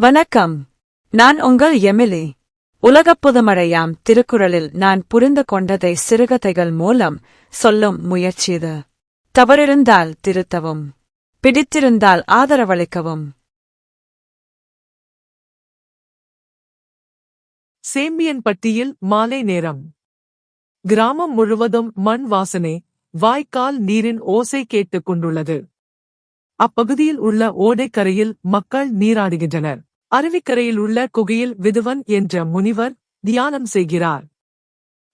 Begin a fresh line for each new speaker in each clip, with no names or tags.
வணக்கம். நான் உங்கள் எமிலி. உலகப் புதுமழையாம் திருக்குறளில் நான் புரிந்து கொண்டதை சிறுகதைகள் மூலம் சொல்லும் முயற்சிது தவறிருந்தால் திருத்தவும். பிடித்திருந்தால் ஆதரவளிக்கவும்.
சேம்பியன்பட்டியில் மாலை நேரம். கிராமம் முழுவதும் மண் வாசனை வாய்க்கால் நீரின் ஓசை கேட்டுக் கொண்டுள்ளது. அப்பகுதியில் உள்ள ஓடைக்கரையில் மக்கள் நீராடுகின்றனர். அருவிக்கரையில் உள்ள குகையில் விதுவன் என்ற முனிவர் தியானம் செய்கிறார்.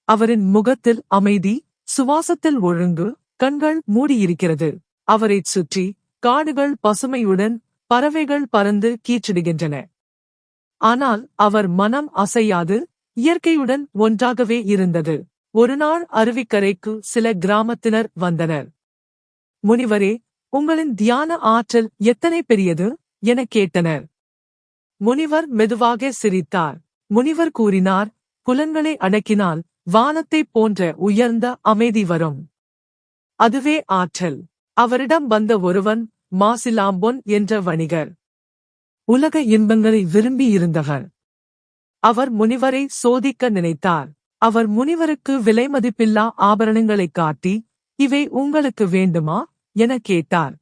அவரின் முகத்தில் அமைதி சுவாசத்தில் ஒழுங்கு கண்கள் மூடியிருக்கிறது. அவரைச் சுற்றி காடுகள் பசுமையுடன் பறவைகள் பறந்து கீச்சிடுகின்றன ஆனால் அவர் மனம் அசையாது இயற்கையுடன் ஒன்றாகவே இருந்தது. ஒருநாள் அருவிக்கரைக்கு சில கிராமத்தினர் வந்தனர். முனிவரே உங்களின் தியான ஆற்றல் எத்தனை பெரியது? எனக் கேட்டனர். முனிவர் மெதுவாக சிரித்தார். முனிவர் கூறினார் புலன்களை அடக்கினால் வானத்தைப் போன்ற உயர்ந்த அமைதி வரும். அதுவே ஆற்றல். அவரிடம் வந்த ஒருவன் மாசிலாம்பொன் என்ற வணிகர். உலக இன்பங்களை விரும்பியிருந்தவர் அவர் முனிவரை சோதிக்க நினைத்தார். அவர் முனிவருக்கு விலைமதிப்பில்லா ஆபரணங்களைக் காட்டி இவை உங்களுக்கு வேண்டுமா? எனக் கேட்டார்.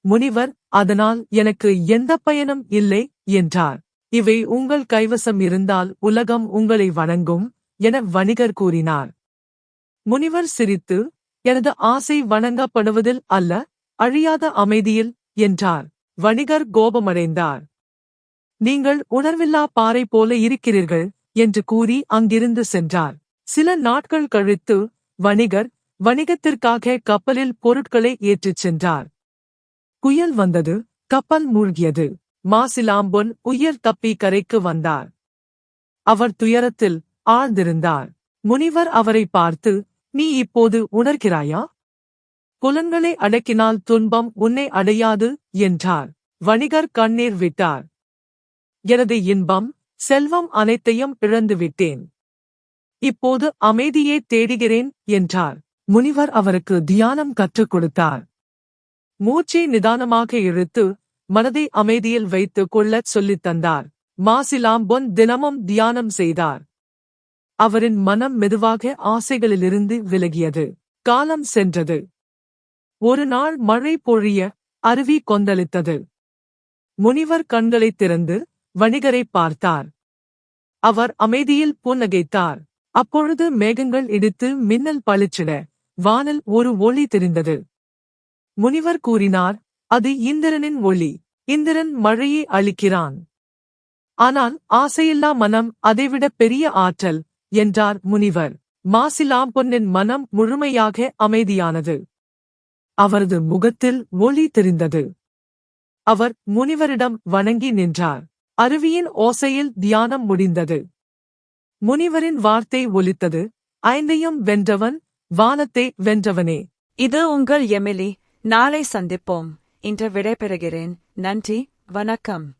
முனிவர் அதனால் எனக்கு எந்த பயனும் இல்லை என்றார். இவை உங்கள் கைவசம் இருந்தால் உலகம் உங்களை வணங்கும் என வணிகர் கூறினார். முனிவர் சிரித்து எனது ஆசை வணங்கப்படுவதில் அல்ல அழியாத அமைதியில் என்றார். வணிகர் கோபமடைந்தார். நீங்கள் உணர்வில்லா பாறை போல இருக்கிறீர்கள் என்று கூறி அங்கிருந்து சென்றார். சில நாட்கள் கழித்து வணிகர் வணிகத்திற்காக கப்பலில் பொருட்களை ஏற்றிச் சென்றார். புயல் வந்தது கப்பல் மூழ்கியது. மாசிலாம்பொன் உயிர் தப்பி கரைக்கு வந்தார். அவர் துயரத்தில் ஆழ்ந்திருந்தார். முனிவர் அவரை பார்த்து நீ இப்போது உணர்கிறாயா? குலங்களை அடக்கினால் துன்பம் உன்னை அடையாது என்றார். வணிகர் கண்ணீர் விட்டார். எனது இன்பம் செல்வம் அனைத்தையும் இழந்துவிட்டேன் இப்போது அமைதியே தேடுகிறேன் என்றார். முனிவர் அவருக்கு தியானம் கற்றுக் கொடுத்தார். மூச்சை நிதானமாக இழுத்து மனதை அமைதியில் வைத்துக் கொள்ளச் சொல்லித் தந்தார். மாசிலாம்பொன் தினமும் தியானம் செய்தார். அவரின் மனம் மெதுவாக ஆசைகளிலிருந்து விலகியது. காலம் சென்றது. ஒரு நாள் மழை பொழிய அருவி கொந்தளித்தது. முனிவர் கண்களைத் திறந்து வணிகரை பார்த்தார். அவர் அமைதியில் புன்னகைத்தார். அப்பொழுது மேகங்கள் இடித்து மின்னல் பளிச்சிட வானல் ஒரு ஒளி தெரிந்தது. முனிவர் கூறினார் அது இந்திரனின் ஒளி. இந்திரன் மழையை அளிக்கிறான் ஆனால் ஆசையில்லா மனம் அதைவிட பெரிய ஆற்றல் என்றார் முனிவர். மாசிலாம்பொன்னின் மனம் முழுமையாக அமைதியானது. அவரது முகத்தில் ஒளி தெரிந்தது. அவர் முனிவரிடம் வணங்கி நின்றார். அருவியின் ஓசையில் தியானம் முடிந்தது. முனிவரின் வார்த்தை ஒலித்தது. ஐந்தையும் வென்றவன் வானத்தை வென்றவனே.
இது உங்கள் எமிலி. நாளை சந்திப்போம். இன்று விடைபெறுகிறேன். நன்றி. வணக்கம்.